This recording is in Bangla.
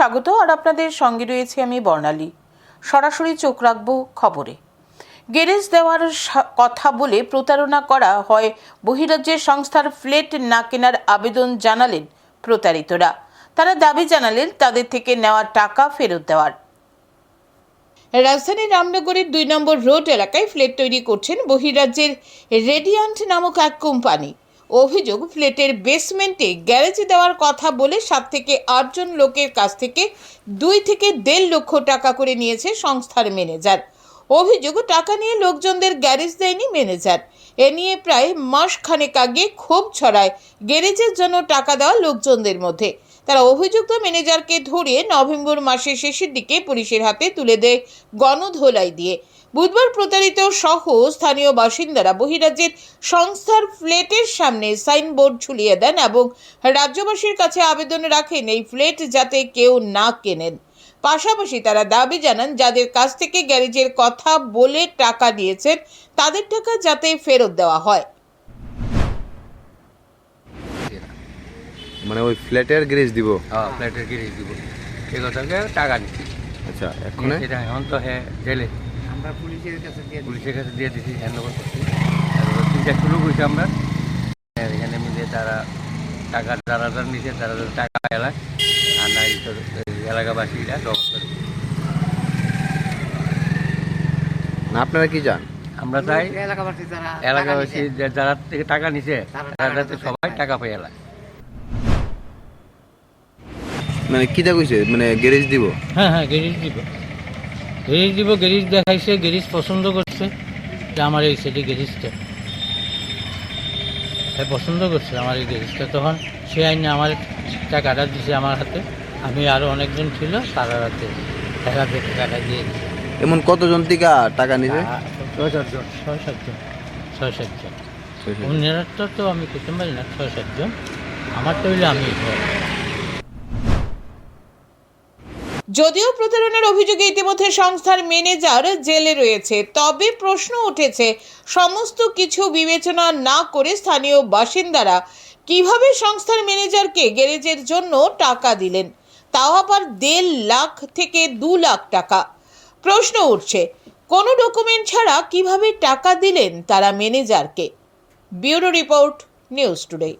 স্বাগত, আর আপনাদের সঙ্গে রয়েছে আমি বর্ণালী। সরাসরি চোখ রাখব খবরে। গ্যারেজ দেওয়ার কথা বলে প্রতারণা করা হয় বহিরাজ্যের সংস্থার ফ্লেট না কেনার আবেদন জানালেন প্রতারিতরা। তারা দাবি জানালেন তাদের থেকে নেওয়া টাকা ফেরত দেওয়ার। রাজধানীর রামনগরের দুই নম্বর রোড এলাকায় ফ্ল্যাট তৈরি করছেন বহিরাজ্যের রেডিয়ান্ট নামক এক কোম্পানি। অভিযোগ, ফ্ল্যাটের বেসমেন্টে গ্যারেজে দেওয়ার কথা বলে সাত থেকে আটজন লোকের কাছ থেকে দুই থেকে দেড় লক্ষ টাকা করে নিয়েছে সংস্থার ম্যানেজার অভিযোগ, টাকা নিয়ে লোকজনদের গ্যারেজ দেয়নি ম্যানেজার এ নিয়ে প্রায় মাস খানেক আগে ক্ষোভ ছড়ায়। গ্যারেজের জন্য টাকা দেওয়া লোকজনদের মধ্যে। তারা অভিযুক্ত ম্যানেজারকে ধরিয়ে নভেম্বর মাসের শেষের দিকে পুলিশের হাতে তুলে দেয় গণধোলাই দিয়ে। বুধবার প্রতারিত সহ স্থানীয় বাসিন্দারা বহিরাজ্যের সংস্থার ফ্ল্যাটের সামনে সাইনবোর্ড ঝুলিয়ে দেন এবং রাজ্যবাসীর কাছে আবেদন রাখেন এই ফ্ল্যাট যাতে কেউ না কেনেন। পাশাপাশি তারা দাবি জানান, যাদের কাছ থেকে গ্যারেজের কথা বলে টাকা নিয়েছেন তাদের টাকা যাতে ফেরত দেওয়া হয়। মানে ওই ফ্ল্যাটের গ্যারেজ দিব? হ্যাঁ ফ্ল্যাটের গিরিশ দিব। এই কথাকে টাকা দিচ্ছি আচ্ছা এখন এটা এখন তো হ্যাঁ জেলে। আমরা পুলিশের কাছে দিয়ে পুলিশের কাছে দিয়ে দিচ্ছি হ্যান্ড ওভার করছি চারটে লোক হয়েছে আমরা। এখানে মিলে তারা টাকা যারা যারা নিচে তারা টাকা এলাক আর নাই এলাকাবাসীরা জবাব করে। না আপনারা কি জান আমরা চাই এলাকাবাসী যারা এলাকাবাসী যারা থেকে টাকা নিছে তারা যাতে সবাই টাকা পেয়ে এলাক মানে কিটা কইছে মানে গ্যারেজ দিব? হ্যাঁ হ্যাঁ গ্যারেজ দিব। গ্যারেজ দিব গ্যারেজ দেখাইছে গ্যারেজ পছন্দ করছে যে আমার এই সেটি গ্যারেজটা সে পছন্দ করছে আমার এই গ্যারেজটা তখন সে আইনে আমার টাকাটা দিছে আমার হাতে। আমি আরও অনেকজন ছিল তার হাতে। তার টাকাটা দিয়ে দিছে। এমন কতজন টিকা টাকা আ- ছয় সাতজন ছয় সাতজন ছয় সাতজন অন্যেরটা তো আমি করতে পারি না ছয় সাতজন আমারটা হইলে আমি যদিও প্রতারণার অভিযোগে ইতিমধ্যে সংস্থার ম্যানেজার জেলে রয়েছে, তবে প্রশ্ন উঠেছে সমস্ত কিছু বিবেচনা না করে স্থানীয় বাসিন্দারা কীভাবে সংস্থার ম্যানেজারকে গ্যারেজের জন্য টাকা দিলেন? তাও আবার দেড় লাখ থেকে দু লাখ টাকা। প্রশ্ন উঠছে, কোনো ডকুমেন্ট ছাড়া কীভাবে টাকা দিলেন তারা ম্যানেজারকে? Bureau report, news today.